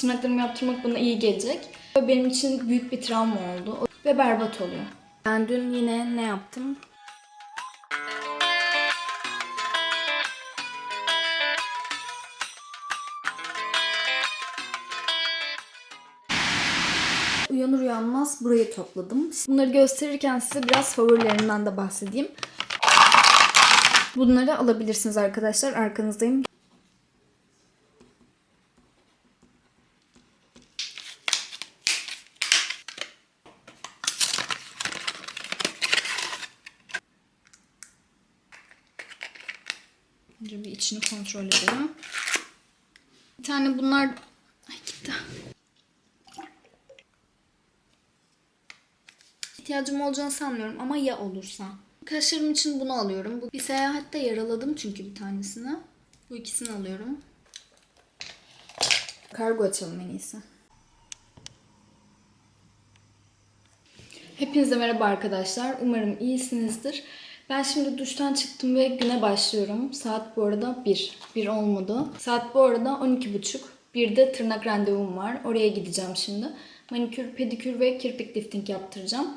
Tırnaklarımı yaptırmak bana iyi gelecek. Benim için büyük bir travma oldu ve berbat oluyor. Ben dün yine ne yaptım? Uyanır uyanmaz burayı topladım. Bunları gösterirken size biraz favorilerimden de bahsedeyim. Bunları alabilirsiniz arkadaşlar. Arkanızdayım. Önce bir içini kontrol edelim. Bir tane bunlar... Ay gitti. İhtiyacım olacağını sanmıyorum ama ya olursa. Kaşlarım için bunu alıyorum. Bu bir seyahatte yaraladım çünkü bir tanesini. Bu ikisini alıyorum. Kargo açalım en iyisi. Hepinize merhaba arkadaşlar. Umarım iyisinizdir. Ben şimdi duştan çıktım ve güne başlıyorum. Saat bu arada 1. 1 olmadı. Saat bu arada 12.30. Bir de tırnak randevum var. Oraya gideceğim şimdi. Manikür, pedikür ve kirpik lifting yaptıracağım.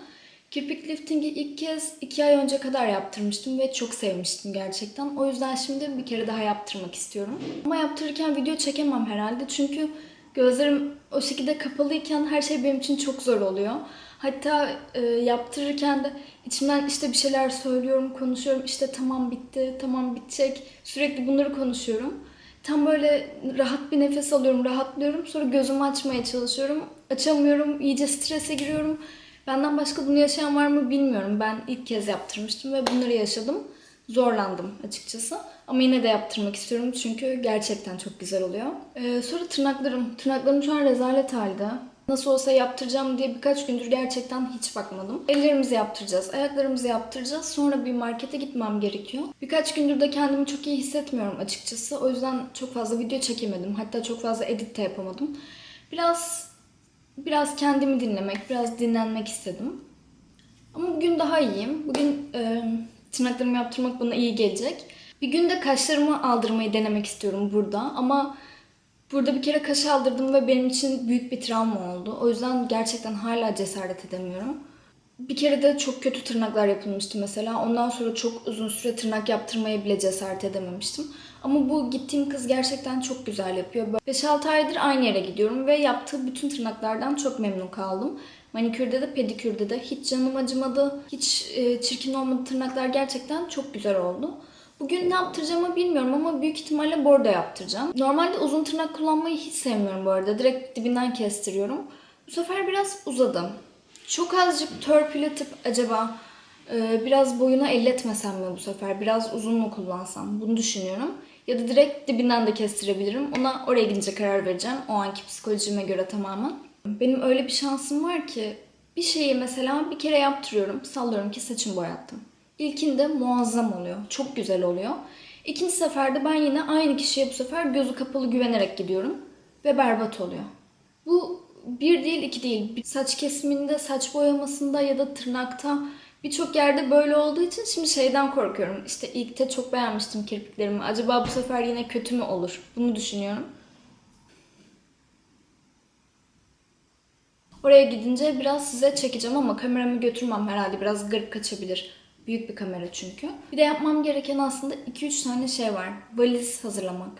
Kirpik liftingi ilk kez 2 ay önce kadar yaptırmıştım ve çok sevmiştim gerçekten. O yüzden şimdi bir kere daha yaptırmak istiyorum. Ama yaptırırken video çekemem herhalde çünkü gözlerim o şekilde kapalıyken her şey benim için çok zor oluyor. Hatta e, yaptırırken de içimden işte bir şeyler söylüyorum, konuşuyorum. İşte tamam bitti, tamam bitecek. Sürekli bunları konuşuyorum. Tam böyle rahat bir nefes alıyorum, rahatlıyorum. Sonra gözümü açmaya çalışıyorum. Açamıyorum, iyice strese giriyorum. Benden başka bunu yaşayan var mı bilmiyorum. Ben ilk kez yaptırmıştım ve bunları yaşadım. Zorlandım açıkçası. Ama yine de yaptırmak istiyorum çünkü gerçekten çok güzel oluyor. Ee, sonra tırnaklarım. Tırnaklarım şu an rezalet halde. Nasıl olsa yaptıracağım diye birkaç gündür gerçekten hiç bakmadım. Ellerimizi yaptıracağız, ayaklarımızı yaptıracağız. Sonra bir markete gitmem gerekiyor. Birkaç gündür de kendimi çok iyi hissetmiyorum açıkçası. O yüzden çok fazla video çekemedim. Hatta çok fazla edit de yapamadım. Biraz biraz kendimi dinlemek, biraz dinlenmek istedim. Ama bugün daha iyiyim. Bugün e, tırnaklarımı yaptırmak bana iyi gelecek. Bir gün de kaşlarımı aldırmayı denemek istiyorum burada. Ama burada bir kere kaş aldırdım ve benim için büyük bir travma oldu. O yüzden gerçekten hala cesaret edemiyorum. Bir kere de çok kötü tırnaklar yapılmıştı mesela. Ondan sonra çok uzun süre tırnak yaptırmaya bile cesaret edememiştim. Ama bu gittiğim kız gerçekten çok güzel yapıyor. 5-6 aydır aynı yere gidiyorum ve yaptığı bütün tırnaklardan çok memnun kaldım. Manikürde de pedikürde de hiç canım acımadı. Hiç e, çirkin olmadı tırnaklar gerçekten çok güzel oldu. Bugün ne yaptıracağımı bilmiyorum ama büyük ihtimalle bordo yaptıracağım. Normalde uzun tırnak kullanmayı hiç sevmiyorum bu arada. Direkt dibinden kestiriyorum. Bu sefer biraz uzadı. Çok azıcık törpületip acaba e, biraz boyuna elletmesem mi bu sefer? Biraz uzun mu kullansam? Bunu düşünüyorum. Ya da direkt dibinden de kestirebilirim. Ona oraya gidince karar vereceğim. O anki psikolojime göre tamamen. Benim öyle bir şansım var ki bir şeyi mesela bir kere yaptırıyorum. Sallıyorum ki saçımı boyattım. İlkinde muazzam oluyor. Çok güzel oluyor. İkinci seferde ben yine aynı kişiye bu sefer gözü kapalı güvenerek gidiyorum. Ve berbat oluyor. Bu bir değil iki değil. Saç kesiminde, saç boyamasında ya da tırnakta birçok yerde böyle olduğu için şimdi şeyden korkuyorum. İşte ilkte çok beğenmiştim kirpiklerimi. Acaba bu sefer yine kötü mü olur? Bunu düşünüyorum. Oraya gidince biraz size çekeceğim ama kameramı götürmem herhalde. Biraz garip kaçabilir. Büyük bir kamera çünkü. Bir de yapmam gereken aslında 2-3 tane şey var. Valiz hazırlamak.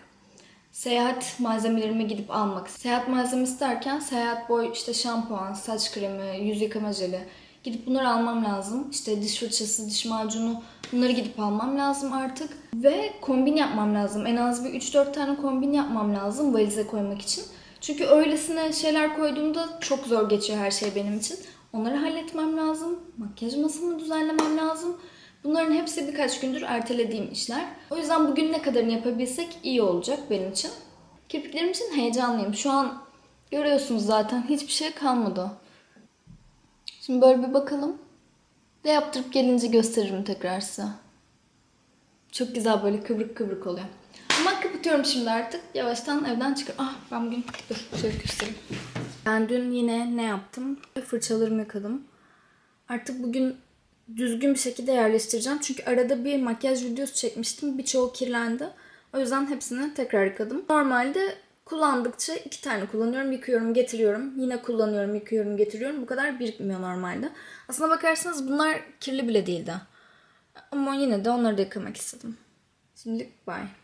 Seyahat malzemelerimi gidip almak. Seyahat malzemesi derken seyahat boy işte şampuan, saç kremi, yüz yıkama jeli. Gidip bunları almam lazım. İşte diş fırçası, diş macunu bunları gidip almam lazım artık. Ve kombin yapmam lazım. En az bir 3-4 tane kombin yapmam lazım valize koymak için. Çünkü öylesine şeyler koyduğumda çok zor geçiyor her şey benim için. Onları halletmem lazım. Makyaj masamı düzenlemem lazım. Bunların hepsi birkaç gündür ertelediğim işler. O yüzden bugün ne kadarını yapabilsek iyi olacak benim için. Kirpiklerim için heyecanlıyım. Şu an görüyorsunuz zaten hiçbir şey kalmadı. Şimdi böyle bir bakalım. Ve yaptırıp gelince gösteririm tekrar size. Çok güzel böyle kıvrık kıvrık oluyor. Ama kapatıyorum şimdi artık. Yavaştan evden çıkıyorum. Ah ben bugün dur şöyle göstereyim. Ben dün yine ne yaptım? Fırçalarımı yıkadım. Artık bugün düzgün bir şekilde yerleştireceğim. Çünkü arada bir makyaj videosu çekmiştim. Birçoğu kirlendi. O yüzden hepsini tekrar yıkadım. Normalde Kullandıkça iki tane kullanıyorum, yıkıyorum, getiriyorum. Yine kullanıyorum, yıkıyorum, getiriyorum. Bu kadar birikmiyor normalde. Aslına bakarsanız bunlar kirli bile değildi. Ama yine de onları da yıkamak istedim. Şimdilik bye.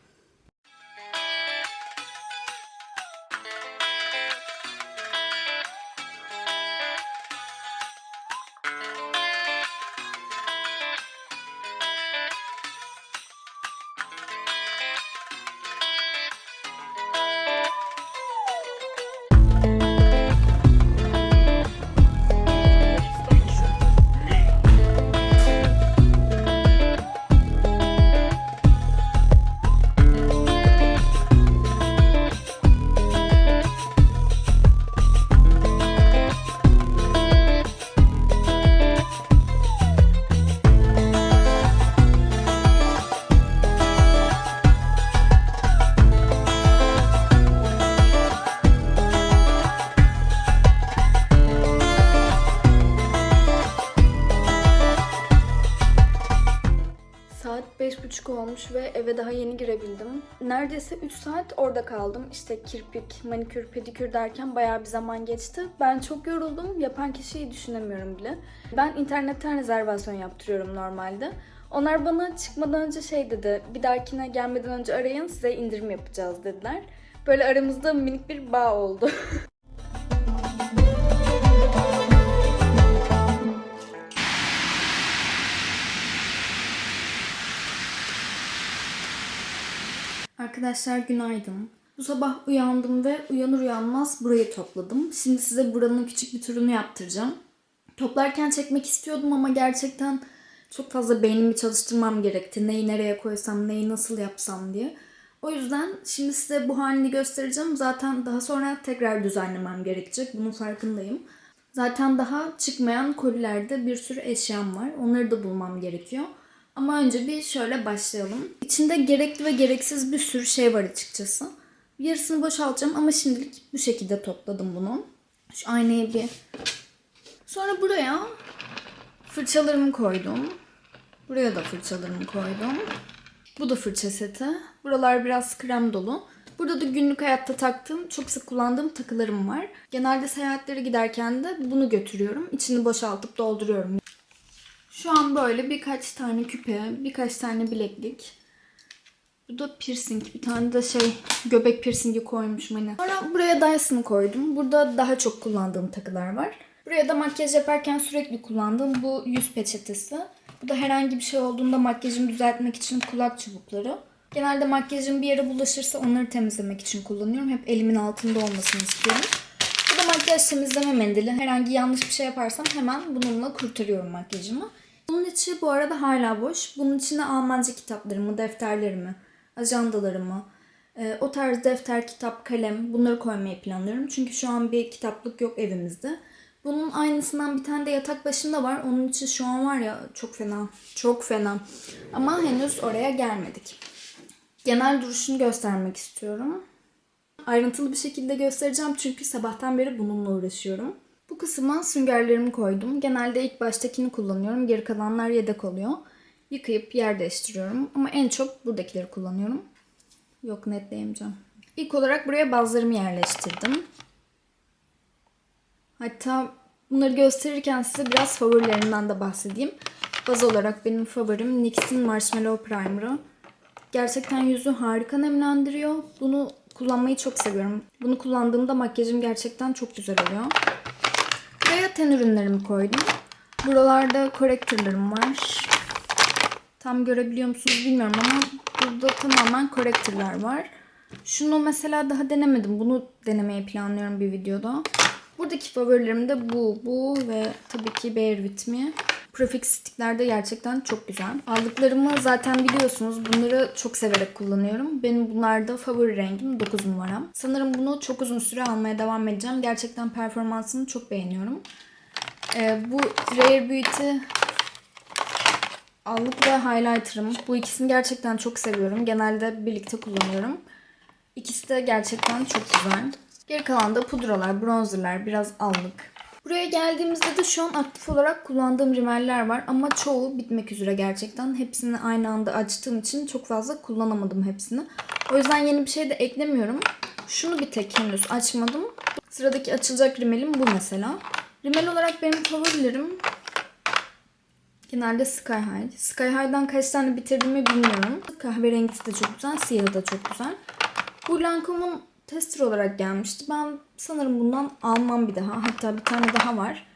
Neredeyse 3 saat orada kaldım. İşte kirpik, manikür, pedikür derken bayağı bir zaman geçti. Ben çok yoruldum. Yapan kişiyi düşünemiyorum bile. Ben internetten rezervasyon yaptırıyorum normalde. Onlar bana çıkmadan önce şey dedi, bir dahakine gelmeden önce arayın size indirim yapacağız dediler. Böyle aramızda minik bir bağ oldu. Arkadaşlar günaydın. Bu sabah uyandım ve uyanır uyanmaz burayı topladım. Şimdi size buranın küçük bir turunu yaptıracağım. Toplarken çekmek istiyordum ama gerçekten çok fazla beynimi çalıştırmam gerekti. Neyi nereye koysam, neyi nasıl yapsam diye. O yüzden şimdi size bu halini göstereceğim. Zaten daha sonra tekrar düzenlemem gerekecek. Bunun farkındayım. Zaten daha çıkmayan kolilerde bir sürü eşyam var. Onları da bulmam gerekiyor. Ama önce bir şöyle başlayalım. İçinde gerekli ve gereksiz bir sürü şey var açıkçası. Yarısını boşaltacağım ama şimdilik bu şekilde topladım bunu. Şu aynayı bir... Sonra buraya fırçalarımı koydum. Buraya da fırçalarımı koydum. Bu da fırça seti. Buralar biraz krem dolu. Burada da günlük hayatta taktığım, çok sık kullandığım takılarım var. Genelde seyahatlere giderken de bunu götürüyorum. İçini boşaltıp dolduruyorum. Şu an böyle birkaç tane küpe, birkaç tane bileklik. Bu da piercing. Bir tane de şey göbek piercingi koymuşum hani. Sonra buraya Dyson'ı koydum. Burada daha çok kullandığım takılar var. Buraya da makyaj yaparken sürekli kullandığım bu yüz peçetesi. Bu da herhangi bir şey olduğunda makyajımı düzeltmek için kulak çubukları. Genelde makyajım bir yere bulaşırsa onları temizlemek için kullanıyorum. Hep elimin altında olmasını istiyorum. Bu da makyaj temizleme mendili. Herhangi yanlış bir şey yaparsam hemen bununla kurtarıyorum makyajımı. Bunun içi bu arada hala boş. Bunun içine Almanca kitaplarımı, defterlerimi, ajandalarımı, e, o tarz defter, kitap, kalem bunları koymayı planlıyorum. Çünkü şu an bir kitaplık yok evimizde. Bunun aynısından bir tane de yatak başında var. Onun için şu an var ya çok fena. Çok fena. Ama henüz oraya gelmedik. Genel duruşunu göstermek istiyorum. Ayrıntılı bir şekilde göstereceğim çünkü sabahtan beri bununla uğraşıyorum. Bu kısma süngerlerimi koydum. Genelde ilk baştakini kullanıyorum. Geri kalanlar yedek oluyor. Yıkayıp yer değiştiriyorum. Ama en çok buradakileri kullanıyorum. Yok netleyemeyeceğim. İlk olarak buraya bazlarımı yerleştirdim. Hatta bunları gösterirken size biraz favorilerimden de bahsedeyim. Baz olarak benim favorim NYX'in Marshmallow Primer'ı. Gerçekten yüzü harika nemlendiriyor. Bunu kullanmayı çok seviyorum. Bunu kullandığımda makyajım gerçekten çok güzel oluyor. Buraya ten ürünlerimi koydum. Buralarda correctorlarım var. Tam görebiliyor musunuz bilmiyorum ama burada tamamen correctorlar var. Şunu mesela daha denemedim. Bunu denemeyi planlıyorum bir videoda. Buradaki favorilerim de bu, bu ve tabii ki Bear With Me. Profix stickler de gerçekten çok güzel. Aldıklarımı zaten biliyorsunuz. Bunları çok severek kullanıyorum. Benim bunlarda favori rengim 9 numaram. Sanırım bunu çok uzun süre almaya devam edeceğim. Gerçekten performansını çok beğeniyorum. Ee, bu Rare Beauty allık ve highlighter'ım. Bu ikisini gerçekten çok seviyorum. Genelde birlikte kullanıyorum. İkisi de gerçekten çok güzel. Geri kalan da pudralar, bronzerlar, biraz allık. Buraya geldiğimizde de şu an aktif olarak kullandığım rimeller var ama çoğu bitmek üzere gerçekten. Hepsini aynı anda açtığım için çok fazla kullanamadım hepsini. O yüzden yeni bir şey de eklemiyorum. Şunu bir tek henüz açmadım. Sıradaki açılacak rimelim bu mesela. Rimel olarak benim favorilerim genelde Sky High. Sky High'dan kaç tane bitirdiğimi bilmiyorum. Kahverengisi de çok güzel, siyahı da çok güzel. Bu Lancome'un tester olarak gelmişti. Ben sanırım bundan almam bir daha. Hatta bir tane daha var.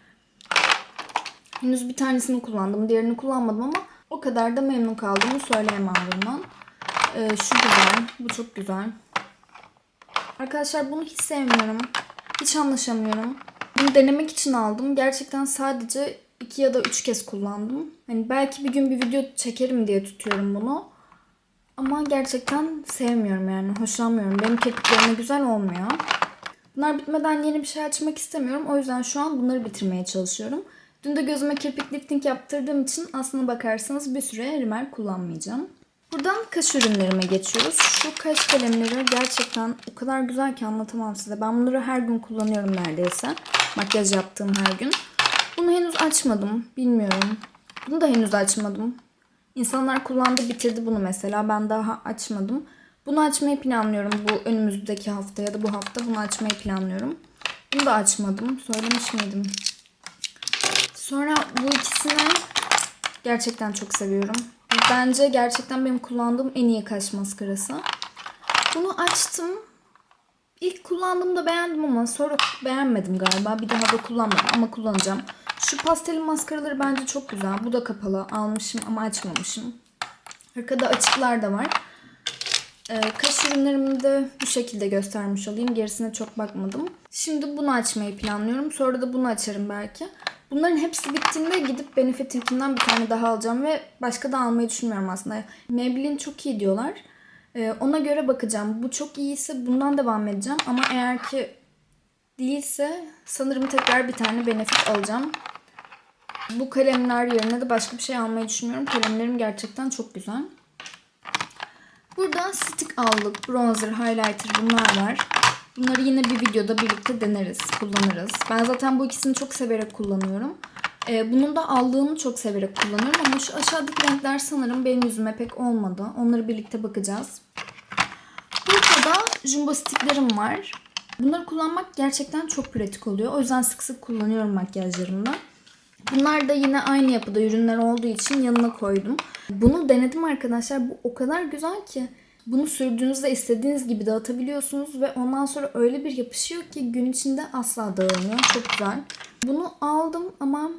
Henüz bir tanesini kullandım. Diğerini kullanmadım ama o kadar da memnun kaldığımı söyleyemem bundan. Ee, şu güzel. Bu çok güzel. Arkadaşlar bunu hiç sevmiyorum. Hiç anlaşamıyorum. Bunu denemek için aldım. Gerçekten sadece iki ya da üç kez kullandım. Hani belki bir gün bir video çekerim diye tutuyorum bunu. Ama gerçekten sevmiyorum yani. Hoşlanmıyorum. Benim kirpiklerime güzel olmuyor. Bunlar bitmeden yeni bir şey açmak istemiyorum. O yüzden şu an bunları bitirmeye çalışıyorum. Dün de gözüme kirpik lifting yaptırdığım için aslına bakarsanız bir süre rimel kullanmayacağım. Buradan kaş ürünlerime geçiyoruz. Şu kaş kalemleri gerçekten o kadar güzel ki anlatamam size. Ben bunları her gün kullanıyorum neredeyse. Makyaj yaptığım her gün. Bunu henüz açmadım. Bilmiyorum. Bunu da henüz açmadım. İnsanlar kullandı bitirdi bunu mesela. Ben daha açmadım. Bunu açmayı planlıyorum. Bu önümüzdeki hafta ya da bu hafta bunu açmayı planlıyorum. Bunu da açmadım. Söylemiş miydim? Sonra bu ikisini gerçekten çok seviyorum. Bence gerçekten benim kullandığım en iyi kaş maskarası. Bunu açtım. İlk kullandığımda beğendim ama sonra beğenmedim galiba. Bir daha da kullanmadım ama kullanacağım. Şu pastel maskaraları bence çok güzel. Bu da kapalı. Almışım ama açmamışım. Arkada açıklar da var. Ee, kaş ürünlerimi de bu şekilde göstermiş olayım. Gerisine çok bakmadım. Şimdi bunu açmayı planlıyorum. Sonra da bunu açarım belki. Bunların hepsi bittiğinde gidip Benefit'inkinden bir tane daha alacağım ve başka da almayı düşünmüyorum aslında. Maybelline çok iyi diyorlar. Ee, ona göre bakacağım. Bu çok iyiyse bundan devam edeceğim. Ama eğer ki değilse sanırım tekrar bir tane Benefit alacağım. Bu kalemler yerine de başka bir şey almayı düşünüyorum. Kalemlerim gerçekten çok güzel. Burada stick aldık, bronzer, highlighter bunlar var. Bunları yine bir videoda birlikte deneriz, kullanırız. Ben zaten bu ikisini çok severek kullanıyorum. Ee, bunun da aldığımı çok severek kullanıyorum ama şu aşağıdaki renkler sanırım benim yüzüme pek olmadı. Onları birlikte bakacağız. Burada da jumbo sticklerim var. Bunları kullanmak gerçekten çok pratik oluyor. O yüzden sık sık kullanıyorum makyajlarımda. Bunlar da yine aynı yapıda ürünler olduğu için yanına koydum. Bunu denedim arkadaşlar. Bu o kadar güzel ki. Bunu sürdüğünüzde istediğiniz gibi dağıtabiliyorsunuz ve ondan sonra öyle bir yapışıyor ki gün içinde asla dağılmıyor. Çok güzel. Bunu aldım ama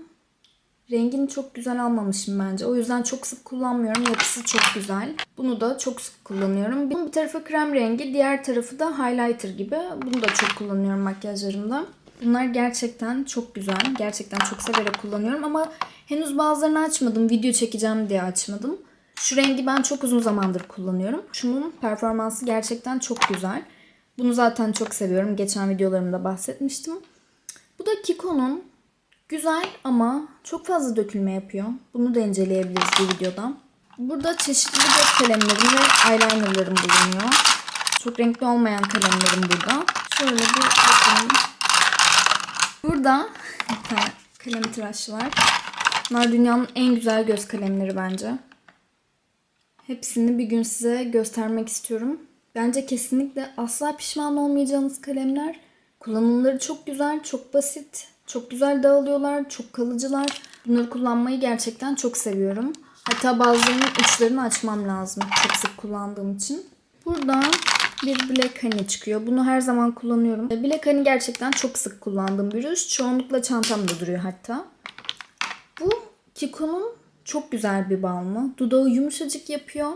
rengini çok güzel almamışım bence. O yüzden çok sık kullanmıyorum. Yapısı çok güzel. Bunu da çok sık kullanıyorum. Bunun bir tarafı krem rengi, diğer tarafı da highlighter gibi. Bunu da çok kullanıyorum makyajlarımda. Bunlar gerçekten çok güzel. Gerçekten çok severek kullanıyorum ama henüz bazılarını açmadım. Video çekeceğim diye açmadım. Şu rengi ben çok uzun zamandır kullanıyorum. Şunun performansı gerçekten çok güzel. Bunu zaten çok seviyorum. Geçen videolarımda bahsetmiştim. Bu da Kiko'nun güzel ama çok fazla dökülme yapıyor. Bunu da inceleyebiliriz bir videoda. Burada çeşitli göz kalemlerim ve eyelinerlarım bulunuyor. Çok renkli olmayan kalemlerim burada. Şöyle bir bakalım. Burada kalem tıraşı var. Bunlar dünyanın en güzel göz kalemleri bence. Hepsini bir gün size göstermek istiyorum. Bence kesinlikle asla pişman olmayacağınız kalemler. Kullanımları çok güzel, çok basit, çok güzel dağılıyorlar, çok kalıcılar. Bunları kullanmayı gerçekten çok seviyorum. Hatta bazılarının uçlarını açmam lazım çok sık kullandığım için. Burada bir Black Honey çıkıyor. Bunu her zaman kullanıyorum. Black Honey gerçekten çok sık kullandığım bir ürün. Çoğunlukla çantamda duruyor hatta. Bu Kiko'nun çok güzel bir balmı. Dudağı yumuşacık yapıyor.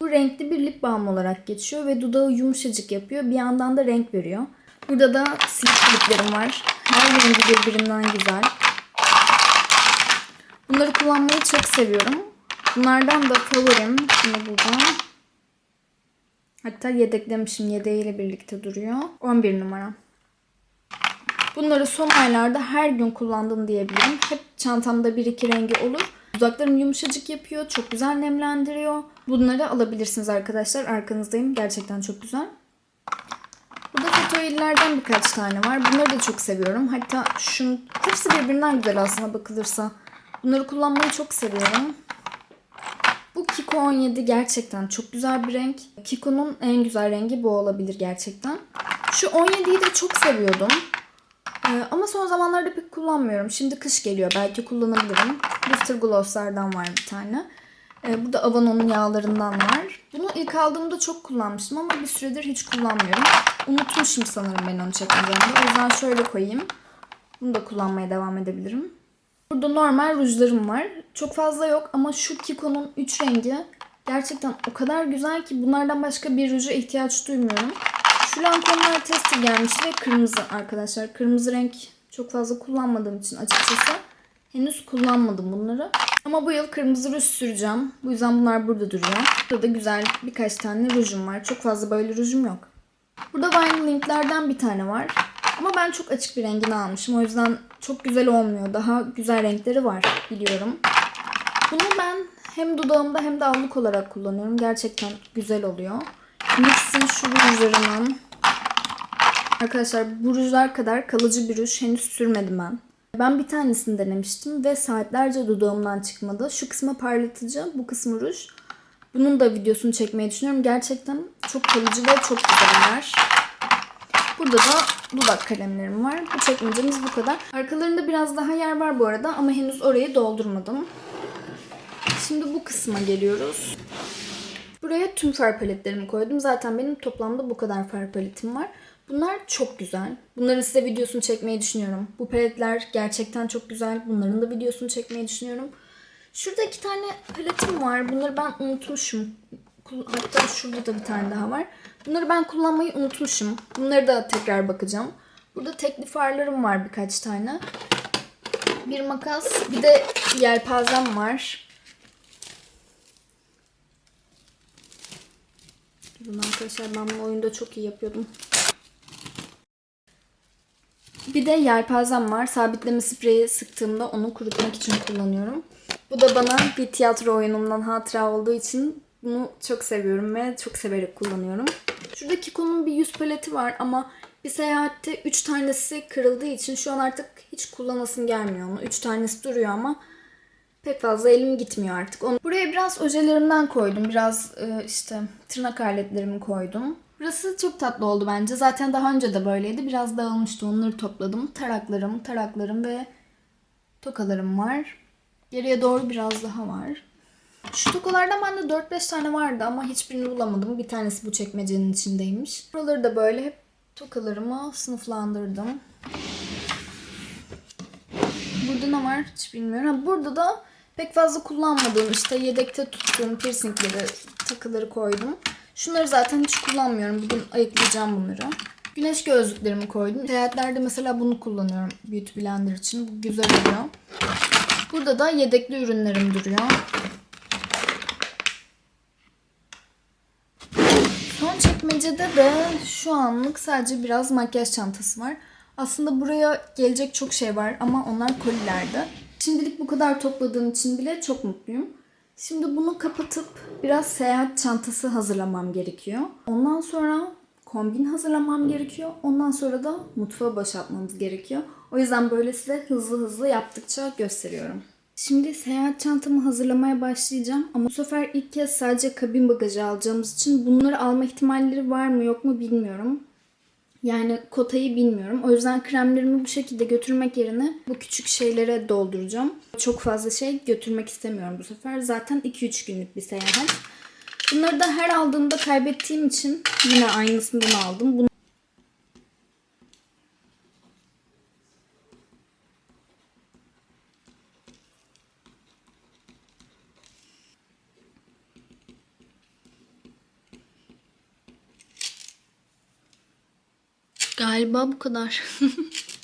Bu renkli bir lip balm olarak geçiyor ve dudağı yumuşacık yapıyor. Bir yandan da renk veriyor. Burada da silip liplerim var. Her rengi birbirinden güzel. Bunları kullanmayı çok seviyorum. Bunlardan da favorim. Bunu buldum. Hatta yedeklemişim. Yedeğiyle birlikte duruyor. 11 numara. Bunları son aylarda her gün kullandım diyebilirim. Hep çantamda bir iki rengi olur. Dudaklarım yumuşacık yapıyor. Çok güzel nemlendiriyor. Bunları alabilirsiniz arkadaşlar. Arkanızdayım. Gerçekten çok güzel. Burada fotoğraflardan birkaç tane var. Bunları da çok seviyorum. Hatta şun hepsi birbirinden güzel aslında bakılırsa. Bunları kullanmayı çok seviyorum. Kiko 17 gerçekten çok güzel bir renk. Kiko'nun en güzel rengi bu olabilir gerçekten. Şu 17'yi de çok seviyordum. Ee, ama son zamanlarda pek kullanmıyorum. Şimdi kış geliyor. Belki kullanabilirim. Lifter Gloss'lardan var bir tane. Ee, bu da Avon'un yağlarından var. Bunu ilk aldığımda çok kullanmıştım ama bir süredir hiç kullanmıyorum. Unutmuşum sanırım ben onu çekmeyeceğim. O yüzden şöyle koyayım. Bunu da kullanmaya devam edebilirim. Burada normal rujlarım var. Çok fazla yok ama şu Kiko'nun 3 rengi gerçekten o kadar güzel ki bunlardan başka bir ruja ihtiyaç duymuyorum. Şu Lancome'lar tester gelmişti ve kırmızı arkadaşlar. Kırmızı renk çok fazla kullanmadığım için açıkçası henüz kullanmadım bunları. Ama bu yıl kırmızı ruj süreceğim. Bu yüzden bunlar burada duruyor. Burada güzel birkaç tane rujum var. Çok fazla böyle rujum yok. Burada Vinyl Link'lerden bir tane var. Ama ben çok açık bir rengini almışım. O yüzden çok güzel olmuyor. Daha güzel renkleri var biliyorum. Bunu ben hem dudağımda hem de allık olarak kullanıyorum. Gerçekten güzel oluyor. NYX'in şu rujlarının Arkadaşlar bu rujlar kadar kalıcı bir ruj henüz sürmedim ben. Ben bir tanesini denemiştim ve saatlerce dudağımdan çıkmadı. Şu kısmı parlatıcı, bu kısmı ruj. Bunun da videosunu çekmeyi düşünüyorum. Gerçekten çok kalıcı ve çok güzeller. Burada da dudak kalemlerim var. Bu çekmecemiz bu kadar. Arkalarında biraz daha yer var bu arada ama henüz orayı doldurmadım. Şimdi bu kısma geliyoruz. Buraya tüm far paletlerimi koydum. Zaten benim toplamda bu kadar far paletim var. Bunlar çok güzel. Bunların size videosunu çekmeyi düşünüyorum. Bu paletler gerçekten çok güzel. Bunların da videosunu çekmeyi düşünüyorum. Şurada iki tane paletim var. Bunları ben unutmuşum. Hatta şurada da bir tane daha var. Bunları ben kullanmayı unutmuşum. Bunları da tekrar bakacağım. Burada tekli farlarım var birkaç tane. Bir makas, bir de yelpazem var. Durun arkadaşlar ben bu oyunda çok iyi yapıyordum. Bir de yelpazem var. Sabitleme spreyi sıktığımda onu kurutmak için kullanıyorum. Bu da bana bir tiyatro oyunumdan hatıra olduğu için bunu çok seviyorum ve çok severek kullanıyorum. Şurada Kiko'nun bir yüz paleti var ama bir seyahatte 3 tanesi kırıldığı için şu an artık hiç kullanasım gelmiyor onu. 3 tanesi duruyor ama pek fazla elim gitmiyor artık. Onu... Buraya biraz ojelerimden koydum. Biraz e, işte tırnak aletlerimi koydum. Burası çok tatlı oldu bence. Zaten daha önce de böyleydi. Biraz dağılmıştı. Onları topladım. Taraklarım, taraklarım ve tokalarım var. Geriye doğru biraz daha var. Şu tokalardan bende 4-5 tane vardı ama hiçbirini bulamadım. Bir tanesi bu çekmecenin içindeymiş. Buraları da böyle hep tokalarımı sınıflandırdım. Burada ne var hiç bilmiyorum. Ha, burada da pek fazla kullanmadığım işte yedekte tuttuğum piercingleri, takıları koydum. Şunları zaten hiç kullanmıyorum. Bugün ayıklayacağım bunları. Güneş gözlüklerimi koydum. Seyahatlerde mesela bunu kullanıyorum Beauty Blender için. Bu güzel oluyor. Burada da yedekli ürünlerim duruyor. Son çekmecede de şu anlık sadece biraz makyaj çantası var. Aslında buraya gelecek çok şey var ama onlar kolilerde. Şimdilik bu kadar topladığım için bile çok mutluyum. Şimdi bunu kapatıp biraz seyahat çantası hazırlamam gerekiyor. Ondan sonra kombin hazırlamam gerekiyor. Ondan sonra da mutfağı boşaltmamız gerekiyor. O yüzden böyle size hızlı hızlı yaptıkça gösteriyorum. Şimdi seyahat çantamı hazırlamaya başlayacağım ama bu sefer ilk kez sadece kabin bagajı alacağımız için bunları alma ihtimalleri var mı yok mu bilmiyorum. Yani kotayı bilmiyorum. O yüzden kremlerimi bu şekilde götürmek yerine bu küçük şeylere dolduracağım. Çok fazla şey götürmek istemiyorum bu sefer. Zaten 2-3 günlük bir seyahat. Bunları da her aldığımda kaybettiğim için yine aynısından aldım. Bunu Galiba bu kadar.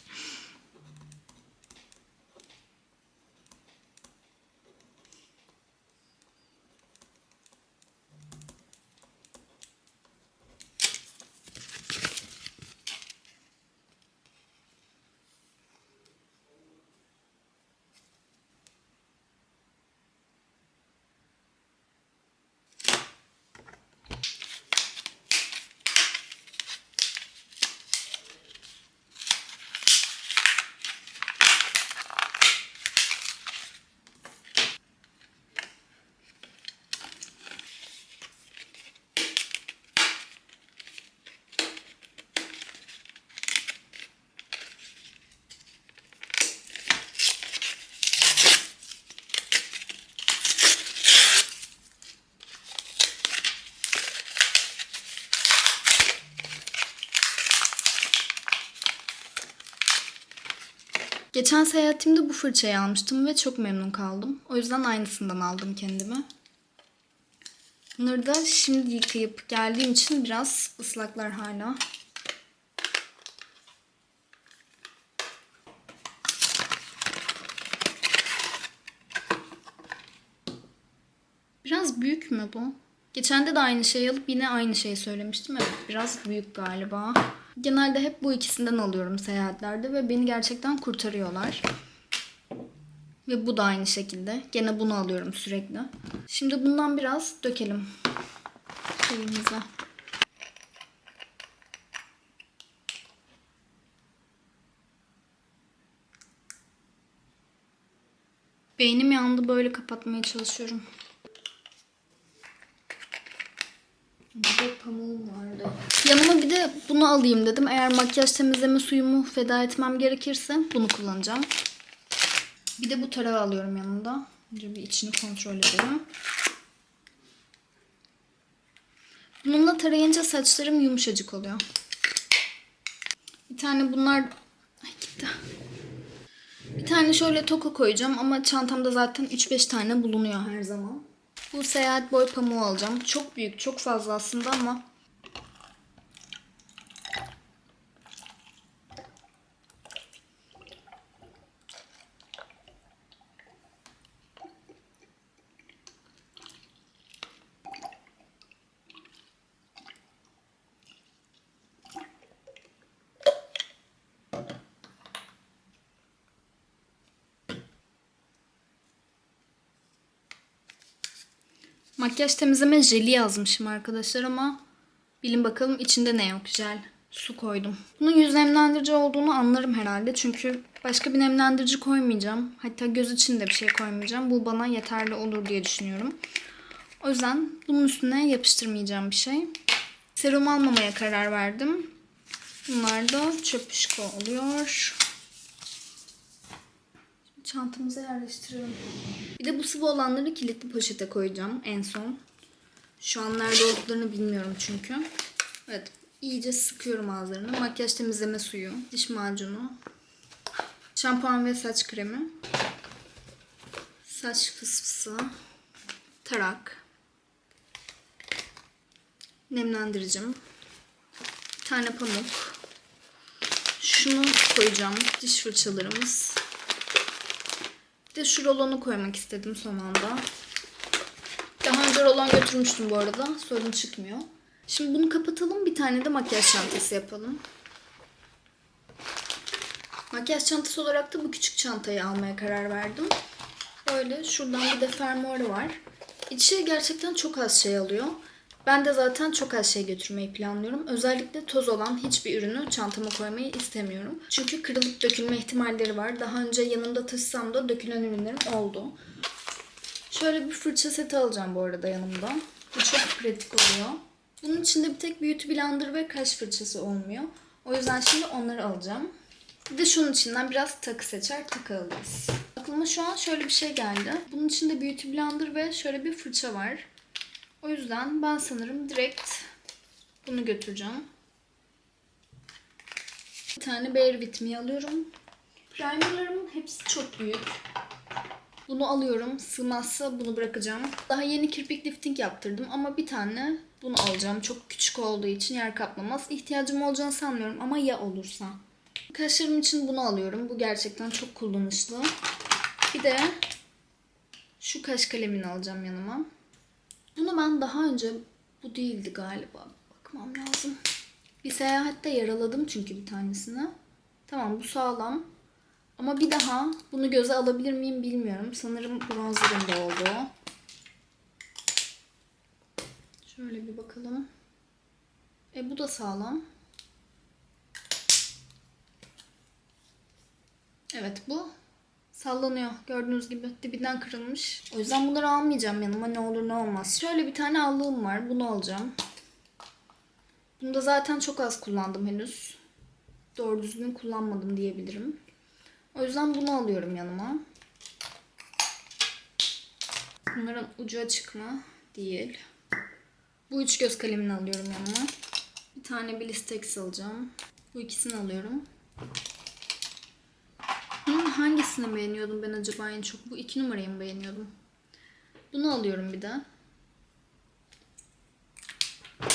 Geçen seyahatimde bu fırçayı almıştım ve çok memnun kaldım. O yüzden aynısından aldım kendime. Bunları da şimdi yıkayıp geldiğim için biraz ıslaklar hala. Biraz büyük mü bu? Geçen de aynı şeyi alıp yine aynı şeyi söylemiştim. Evet biraz büyük galiba. Genelde hep bu ikisinden alıyorum seyahatlerde ve beni gerçekten kurtarıyorlar. Ve bu da aynı şekilde. Gene bunu alıyorum sürekli. Şimdi bundan biraz dökelim şeyimize. Beynim yandı böyle kapatmaya çalışıyorum. Bir de pamuğum vardı. Yanıma bir de bunu alayım dedim. Eğer makyaj temizleme suyumu feda etmem gerekirse bunu kullanacağım. Bir de bu tarağı alıyorum yanında. Önce bir içini kontrol edelim. Bununla tarayınca saçlarım yumuşacık oluyor. Bir tane bunlar... Ay gitti. Bir tane şöyle toka koyacağım ama çantamda zaten 3-5 tane bulunuyor her zaman. Bu seyahat boy pamuğu alacağım. Çok büyük, çok fazla aslında ama Makyaj temizleme jeli yazmışım arkadaşlar ama bilin bakalım içinde ne yok jel. Su koydum. Bunun yüz nemlendirici olduğunu anlarım herhalde. Çünkü başka bir nemlendirici koymayacağım. Hatta göz için de bir şey koymayacağım. Bu bana yeterli olur diye düşünüyorum. O yüzden bunun üstüne yapıştırmayacağım bir şey. Serum almamaya karar verdim. Bunlar da çöpüşko oluyor. Çantamıza yerleştirelim. Bir de bu sıvı olanları kilitli poşete koyacağım en son. Şu an nerede olduklarını bilmiyorum çünkü. Evet iyice sıkıyorum ağızlarını. Makyaj temizleme suyu, diş macunu, şampuan ve saç kremi, saç fısfısı, tarak, nemlendiricim, bir tane pamuk, şunu koyacağım, diş fırçalarımız, de şu rolonu koymak istedim son anda. Daha önce rolon götürmüştüm bu arada. Sorun çıkmıyor. Şimdi bunu kapatalım. Bir tane de makyaj çantası yapalım. Makyaj çantası olarak da bu küçük çantayı almaya karar verdim. Böyle şuradan bir de fermuarı var. İçi gerçekten çok az şey alıyor. Ben de zaten çok az şey götürmeyi planlıyorum. Özellikle toz olan hiçbir ürünü çantama koymayı istemiyorum. Çünkü kırılıp dökülme ihtimalleri var. Daha önce yanımda taşısam da dökülen ürünlerim oldu. Şöyle bir fırça seti alacağım bu arada yanımda. Bu çok pratik oluyor. Bunun içinde bir tek beauty blender ve kaş fırçası olmuyor. O yüzden şimdi onları alacağım. Bir de şunun içinden biraz takı seçer takı alırız. Aklıma şu an şöyle bir şey geldi. Bunun içinde beauty blender ve şöyle bir fırça var. O yüzden ben sanırım direkt bunu götüreceğim. Bir tane Bare With alıyorum. Primerlarımın hepsi çok büyük. Bunu alıyorum. Sığmazsa bunu bırakacağım. Daha yeni kirpik lifting yaptırdım ama bir tane bunu alacağım. Çok küçük olduğu için yer kaplamaz. İhtiyacım olacağını sanmıyorum ama ya olursa. Kaşlarım için bunu alıyorum. Bu gerçekten çok kullanışlı. Bir de şu kaş kalemini alacağım yanıma. Bunu ben daha önce bu değildi galiba. Bakmam lazım. Bir seyahatte yaraladım çünkü bir tanesini. Tamam bu sağlam. Ama bir daha bunu göze alabilir miyim bilmiyorum. Sanırım bronzerında oldu. Şöyle bir bakalım. E bu da sağlam. Evet bu sallanıyor. Gördüğünüz gibi dibinden kırılmış. O yüzden bunları almayacağım yanıma ne olur ne olmaz. Şöyle bir tane allığım var. Bunu alacağım. Bunu da zaten çok az kullandım henüz. Doğru düzgün kullanmadım diyebilirim. O yüzden bunu alıyorum yanıma. Bunların ucu açık mı? Değil. Bu üç göz kalemini alıyorum yanıma. Bir tane Blistex alacağım. Bu ikisini alıyorum. Hangisini beğeniyordum ben acaba en çok? Bu iki numarayı mı beğeniyordum? Bunu alıyorum bir de.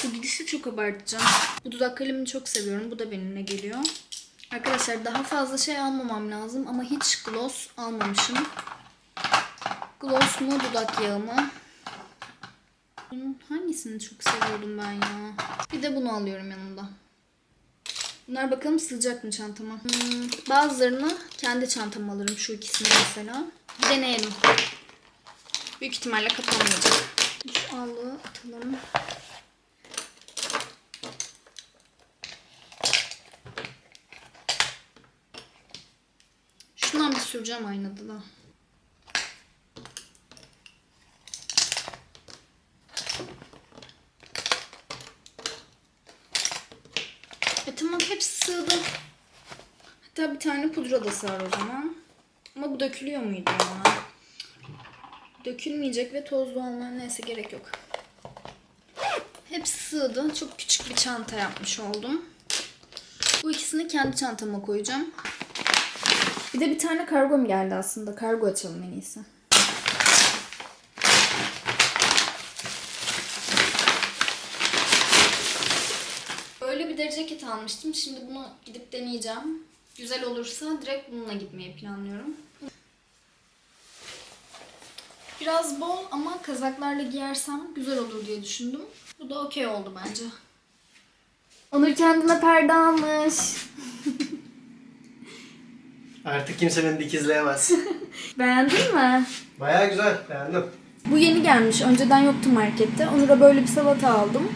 Bu gidişi çok abartacağım. Bu dudak kalemini çok seviyorum. Bu da benimle geliyor. Arkadaşlar daha fazla şey almamam lazım ama hiç gloss almamışım. Gloss mu dudak yağı mı? Bunun hangisini çok seviyordum ben ya? Bir de bunu alıyorum yanında. Bunlar bakalım sığacak mı çantama? Hmm, bazılarını kendi çantama alırım şu ikisini mesela. Deneyelim. Büyük ihtimalle kapanmayacak. Şu allığı atalım. Şundan bir süreceğim aynada da. E tamam hepsi sığdı. Hatta bir tane pudra da sığar o zaman. Ama bu dökülüyor muydu ya? Dökülmeyecek ve tozlu olmayan neyse gerek yok. Hepsi sığdı. Çok küçük bir çanta yapmış oldum. Bu ikisini kendi çantama koyacağım. Bir de bir tane kargom geldi aslında. Kargo açalım en iyisi. Böyle bir deri ceket almıştım. Şimdi bunu gidip deneyeceğim. Güzel olursa direkt bununla gitmeyi planlıyorum. Biraz bol ama kazaklarla giyersem güzel olur diye düşündüm. Bu da okey oldu bence. Onur kendine perde almış. Artık kimse beni dikizleyemez. Beğendin mi? Baya güzel. Beğendim. Bu yeni gelmiş. Önceden yoktu markette. Onur'a böyle bir salata aldım.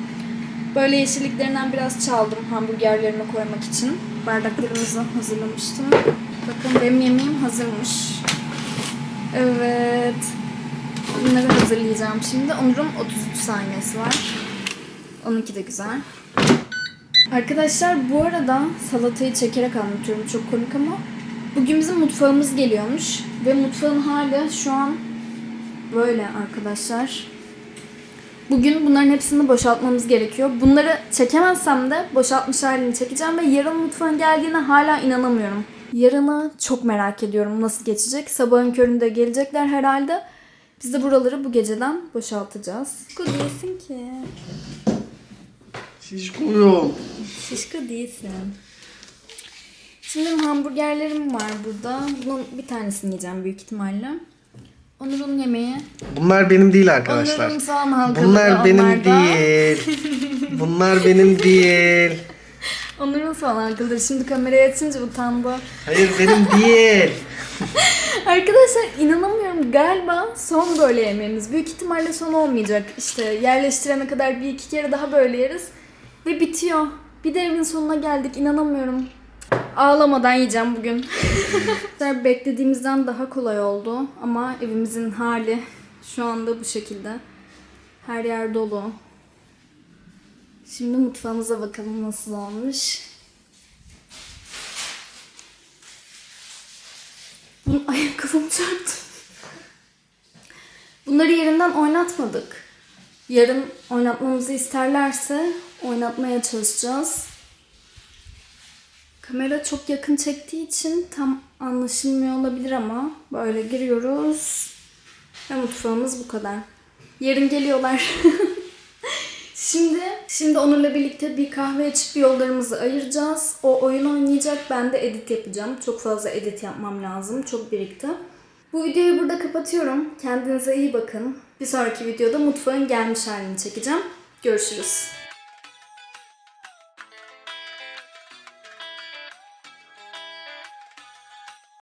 Böyle yeşilliklerinden biraz çaldım hamburgerlerine koymak için. Bardaklarımızı hazırlamıştım. Bakın benim yemeğim hazırmış. Evet. Bunları hazırlayacağım şimdi. Onur'un 33 saniyesi var. Onunki de güzel. Arkadaşlar bu arada salatayı çekerek anlatıyorum. Çok komik ama bugün bizim mutfağımız geliyormuş. Ve mutfağın hali şu an böyle arkadaşlar. Bugün bunların hepsini boşaltmamız gerekiyor. Bunları çekemezsem de boşaltmış halini çekeceğim ve yarın mutfağın geldiğine hala inanamıyorum. Yarını çok merak ediyorum nasıl geçecek. Sabahın köründe gelecekler herhalde. Biz de buraları bu geceden boşaltacağız. Şişko değilsin ki. Şişkoyum. Şişko değilsin. Şimdi hamburgerlerim var burada. Bunun bir tanesini yiyeceğim büyük ihtimalle. Onur'un yemeği. Bunlar benim değil arkadaşlar. Onur'un soğan halkaları Bunlar benim onlarda. değil. Bunlar benim değil. Onur'un soğan halkaları. Şimdi kamerayı açınca utandı. Hayır benim değil. Arkadaşlar inanamıyorum galiba son böyle yemeğimiz. Büyük ihtimalle son olmayacak. İşte yerleştirene kadar bir iki kere daha böyle yeriz. Ve bitiyor. Bir de evin sonuna geldik inanamıyorum. Ağlamadan yiyeceğim bugün. Beklediğimizden daha kolay oldu. Ama evimizin hali şu anda bu şekilde. Her yer dolu. Şimdi mutfağımıza bakalım nasıl olmuş. Bunun ayakkabım çarptı. Bunları yerinden oynatmadık. Yarın oynatmamızı isterlerse oynatmaya çalışacağız. Kamera çok yakın çektiği için tam anlaşılmıyor olabilir ama böyle giriyoruz. Ve mutfağımız bu kadar. Yarın geliyorlar. Şimdi şimdi Onur'la birlikte bir kahve içip yollarımızı ayıracağız. O oyun oynayacak, ben de edit yapacağım. Çok fazla edit yapmam lazım, çok birikti. Bu videoyu burada kapatıyorum. Kendinize iyi bakın. Bir sonraki videoda mutfağın gelmiş halini çekeceğim. Görüşürüz.